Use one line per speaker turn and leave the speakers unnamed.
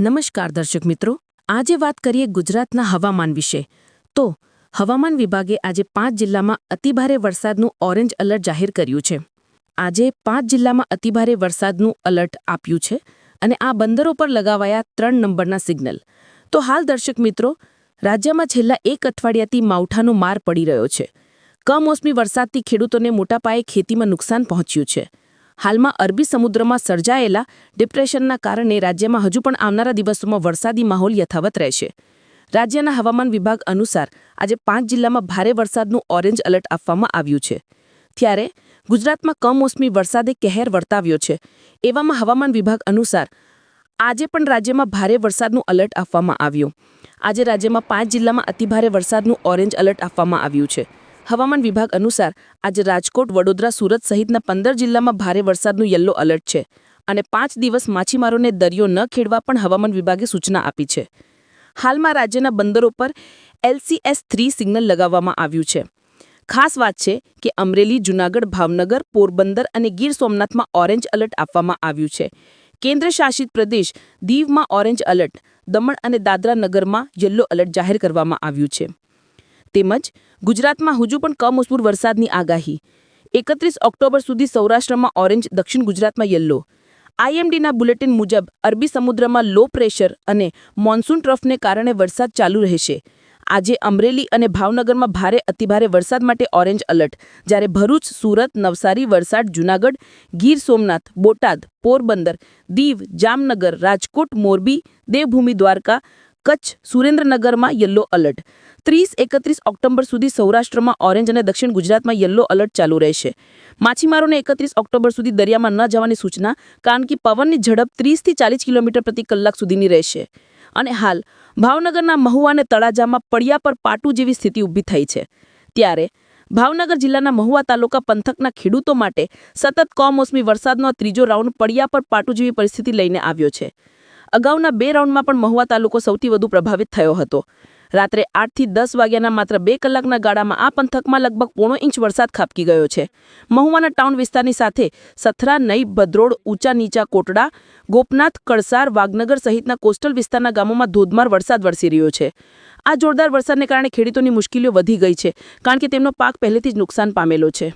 નમસ્કાર દર્શક મિત્રો, આજે વાત કરીએ ગુજરાતના હવામાન વિશે. તો, હવામાન વિભાગે આજે પાંચ જિલ્લામાં અતિભારે વરસાદનું ઓરેન્જ એલર્ટ જાહેર કર્યું છે. આજે પાંચ જિલ્લામાં અતિભારે વરસાદનું એલર્ટ આપ્યું છે અને આ બંદરો પર લગાવાયા ત્રણ નંબરના સિગ્નલ. તો હાલ દર્શક મિત્રો, રાજ્યમાં છેલ્લા એક અઠવાડિયાથી માવઠાનો માર પડી રહ્યો છે. કમોસમી વરસાદથી ખેડૂતોને મોટા પાયે ખેતીમાં નુકસાન પહોંચ્યું છે. હાલમાં અરબી સમુદ્રમાં સર્જાયેલા ડિપ્રેશનના કારણે રાજ્યમાં હજુ પણ આવનારા દિવસોમાં વરસાદી માહોલ યથાવત રહેશે. રાજ્યના હવામાન વિભાગ અનુસાર આજે પાંચ જિલ્લામાં ભારે વરસાદનું ઓરેન્જ એલર્ટ આપવામાં આવ્યું છે. ત્યારે ગુજરાતમાં કમોસમી વરસાદે કહેર વર્તાવ્યો છે. એવામાં હવામાન વિભાગ અનુસાર આજે પણ રાજ્યમાં ભારે વરસાદનું એલર્ટ આપવામાં આવ્યું. આજે રાજ્યમાં પાંચ જિલ્લામાં અતિભારે વરસાદનું ઓરેન્જ એલર્ટ આપવામાં આવ્યું છે. હવામાન વિભાગ અનુસાર આજે રાજકોટ, વડોદરા, સુરત સહિતના પંદર જિલ્લામાં ભારે વરસાદનું યલો એલર્ટ છે અને પાંચ દિવસ માછીમારોને દરિયો ન ખેડવા પણ હવામાન વિભાગે સૂચના આપી છે. હાલમાં રાજ્યના બંદરો પર એલસીએસ થ્રી સિગ્નલ લગાવવામાં આવ્યું છે. ખાસ વાત છે કે અમરેલી, જૂનાગઢ, ભાવનગર, પોરબંદર અને ગીર સોમનાથમાં ઓરેન્જ એલર્ટ આપવામાં આવ્યું છે. કેન્દ્ર શાસિત પ્રદેશ દીવમાં ઓરેન્જ એલર્ટ દમણ અને દાદરા નગરમાં યલો એલર્ટ જાહેર કરવામાં આવ્યું છે. તેમજ ગુજરાતમાં હજુ પણ કમોસમૂર વરસાદની આગાહી. એકત્રીસ ઓક્ટોબર સુધી સૌરાષ્ટ્રમાં ઓરેન્જ, દક્ષિણ ગુજરાતમાં યલો. આઈએમડીના બુલેટિન મુજબ અરબી સમુદ્રમાં લો પ્રેશર અને મોન્સૂન ટ્રફને કારણે વરસાદ ચાલુ રહેશે. આજે અમરેલી અને ભાવનગરમાં ભારે અતિભારે વરસાદ માટે ઓરેન્જ એલર્ટ જ્યારે ભરૂચ, સુરત, નવસારી, વલસાડ, જૂનાગઢ, ગીર સોમનાથ, બોટાદ, પોરબંદર, દીવ, જામનગર, રાજકોટ, મોરબી, દેવભૂમિ, દ્વારકા કચ્છ સુરેન્દ્રનગરમાં યલો અલર્ટ ત્રીસ એકત્રીસ ઓક્ટોબર સુધી સૌરાષ્ટ્રમાં ઓરેન્જ અને દક્ષિણ ગુજરાતમાં યલો અલર્ટ ચાલુ રહેશે. માછીમારોને એકત્રીસ ઓક્ટોબર સુધી દરિયામાં ન જવાની સૂચના, કારણ કે પવનની ઝડપ ત્રીસથી ચાલીસ કિલોમીટર પ્રતિ કલાક સુધીની રહેશે. અને હાલ, ભાવનગરના મહુવા અને તળાજામાં પડિયા પર પાટું જેવી સ્થિતિ ઊભી થઈ છે. ત્યારે, ભાવનગર જિલ્લાના મહુવા તાલુકા પંથકના ખેડૂતો માટે સતત કમોસમી વરસાદનો ત્રીજો રાઉન્ડ પડિયા પર પાટું જેવી પરિસ્થિતિ લઈને આવ્યો છે. અગાઉના બે રાઉન્ડમાં પણ મહુવા તાલુકો સૌથી વધુ પ્રભાવિત થયો હતો. રાત્રે આઠથી દસ વાગ્યાના માત્ર બે કલાકના ગાળામાં આ પંથકમાં લગભગ પોણો ઇંચ વરસાદ ખાબકી ગયો છે. મહુવાના ટાઉન વિસ્તારની સાથે સથરા, નઈ, ભદ્રોડ, ઊંચા નીચા કોટડા, ગોપનાથ, કળસાર વાગનગર સહિતના કોસ્ટલ વિસ્તારના ગામોમાં ધોધમાર વરસાદ વરસી રહ્યો છે. આ જોરદાર વરસાદને કારણે ખેડૂતોની મુશ્કેલીઓ વધી ગઈ છે, કારણ કે તેમનો પાક પહેલેથી જ નુકસાન પામેલો છે.